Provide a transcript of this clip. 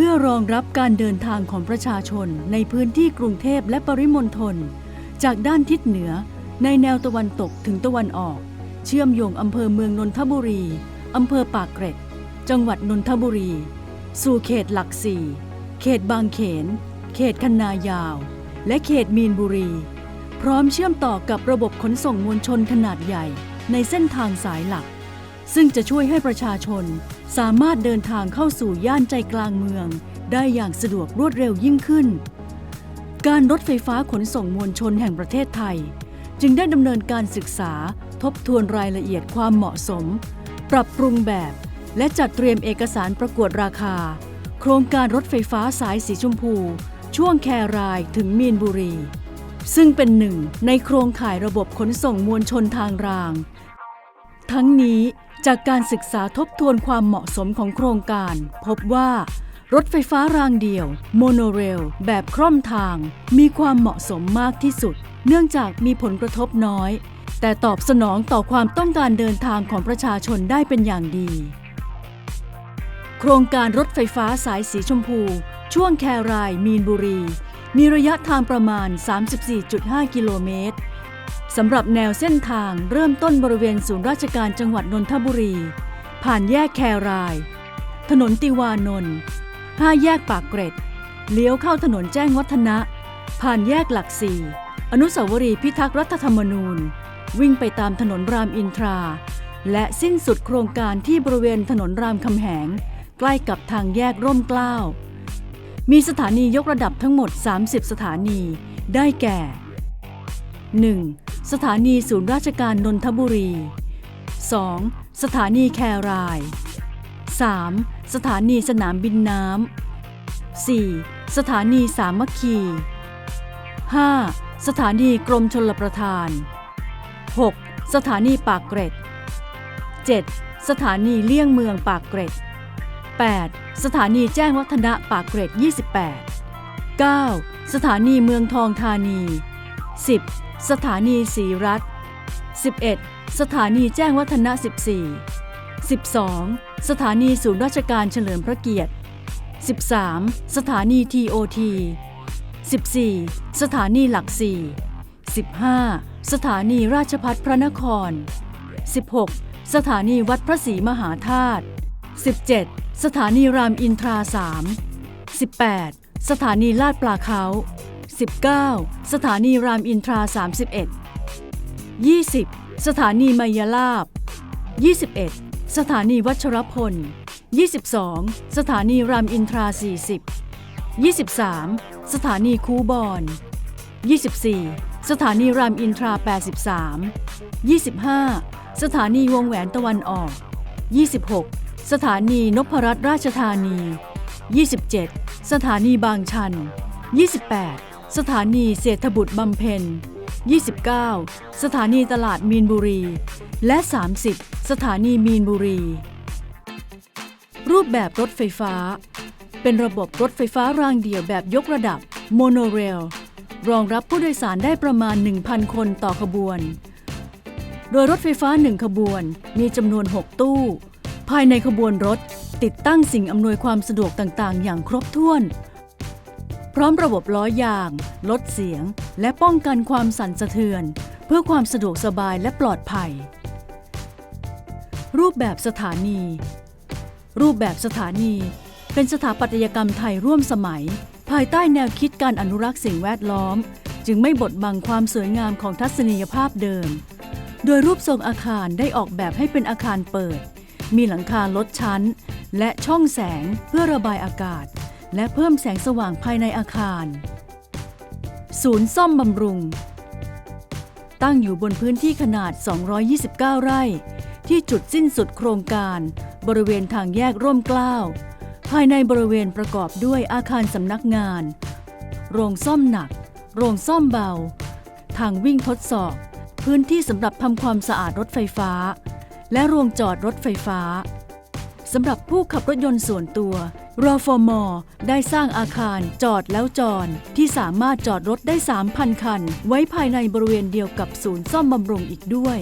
พื่อรองรับการเดินทางของประชาชนในพื้นที่กรุงเทพและปริมณฑลจากด้านทิศเหนือในแนวตะวันตกถึงตะวันออก เชื่อมโยงอำเภอเมืองนนทบุรี อำเภอปากเกร็ด จังหวัดนนทบุรี สู่เขตหลักสี่ เขตบางเขน เขตคันนายาว และเขตมีนบุรี พร้อมเชื่อมต่อกับระบบขนส่งมวลชนขนาดใหญ่ในเส้นทางสายหลัก ซึ่งจะช่วยให้ประชาชนสามารถเดินทางเข้าสู่ย่านใจกลางเมือง ได้อย่างสะดวกรวดเร็วยิ่งขึ้น การรถไฟฟ้าขนส่งมวลชนแห่งประเทศไทย จึงได้ดำเนินการศึกษาทบทวนรายละเอียดความเหมาะสม ปรับปรุงแบบ และจัดเตรียมเอกสารประกวดราคา โครงการรถไฟฟ้าสายสีชมพู ช่วงแครายถึงมีนบุรี ซึ่งเป็นหนึ่งในโครงข่ายระบบขนส่งมวลชนทางราง ทั้งนี้ จากการศึกษาทบทวนความเหมาะสมของโครงการ พบว่ารถไฟฟ้ารางเดี่ยวโมโนเรล แบบคล่อมทาง มีความเหมาะสมมากที่สุด เนื่องจากมีผลกระทบน้อย แต่ตอบสนองต่อความต้องการเดินทางของประชาชนได้เป็นอย่างดี โครงการรถไฟฟ้าสายสีชมพู ช่วงแครายมีนบุรี มีระยะทางประมาณ 34.5 กิโลเมตร สำหรับแนวเส้นทางเริ่มต้นบริเวณศูนย์ราชการจังหวัดนนทบุรี ผ่านแยกแคราย ถนนติวานนท์ห้าแยกปากเกร็ด เลี้ยวเข้าถนนแจ้งวัฒนะ ผ่านแยกหลักสี่อนุสาวรีย์พิทักษ์รัฐธรรมนูญ วิ่งไปตามถนนรามอินทรา และสิ้นสุดโครงการที่บริเวณถนนรามคำแหง ใกล้กับทางแยกร่มเกล้า มีสถานียกระดับทั้งหมด 30 สถานี ได้แก่ 1. สถานีศูนย์ราชการนนทบุรี 2. สถานีแคราย 3. สถานีสนามบินน้ำ 4. สถานีสามัคคี 5. สถานีกรมชลประทาน 6. สถานีปากเกร็ด 7. สถานีเลี่ยงเมืองปากเกร็ด 8. สถานีแจ้งวัฒนะปากเกร็ด 28 9. สถานีเมืองทองธานี 10. สถานีศรีรัตน์ 11. สถานีแจ้งวัฒนะ 14 12. สถานีศูนย์ราชการเฉลิมพระเกียรติ 13. สถานี TOT 14. สถานีหลักสี่ 15. สถานีราชพัฒพระนคร 16. สถานีวัดพระศรีมหาธาตุ 17. สถานีรามอินทรา3 18. สถานีลาดปลาเขา 19. สถานีรามอินทรา 31 20. สถานีมายาลาบ 21. สถานีวัชรพล 22. สถานีรามอินทรา 40 23. สถานีคูบอน 24. สถานีรามอินทรา 83 25. สถานีวงแหวนตะวันออก 26. สถานีนพรัตน์ราชธานี 27. สถานีบางชัน 28. สถานีเศรษฐบุตรบำเพ็ญ 29. สถานีตลาดมีนบุรี และ 30. สถานีมีนบุรี รูปแบบรถไฟฟ้า เป็นระบบรถไฟฟ้ารางเดี่ยวแบบยกระดับโมโนเรลรองรับผู้โดยสารได้ประมาณ 1,000 คนต่อขบวน โดยรถไฟฟ้า 1 ขบวนมีจำนวน 6 ตู้ ภายในขบวนรถติดตั้งสิ่งอำนวยความสะดวกต่าง ๆ อย่างครบถ้วน พร้อมระบบล้อยาง ลดเสียง และป้องกันความสั่นสะเทือน เพื่อความสะดวกสบายและปลอดภัย รูปแบบสถานี รูปแบบสถานี เป็นสถาปัตยกรรมไทยร่วมสมัย ภายใต้แนวคิดการอนุรักษ์สิ่งแวดล้อม จึงไม่บดบังความสวยงามของทัศนียภาพเดิม โดยรูปทรงอาคารได้ออกแบบให้เป็นอาคารเปิด มีหลังคาลดชั้น และช่องแสงเพื่อระบายอากาศ และเพิ่มแสงสว่างภายในอาคาร ศูนย์ซ่อมบำรุง ตั้งอยู่บนพื้นที่ขนาด 229 ไร่ ที่จุดสิ้นสุดโครงการ บริเวณทางแยกร่มเกล้าภายในบริเวณประกอบด้วยอาคารสำนักงาน โรงซ่อมหนัก โรงซ่อมเบา ทางวิ่งทดสอบ พื้นที่สำหรับทำความสะอาดรถไฟฟ้า และโรงจอดรถไฟฟ้าสำหรับผู้ขับรถยนต์ส่วนตัว รอฟอมอได้สร้างอาคารจอดแล้วจอดที่สามารถจอดรถได้ 3,000 คัน ไว้ภายในบริเวณเดียวกับศูนย์ซ่อมบำรุงอีกด้วย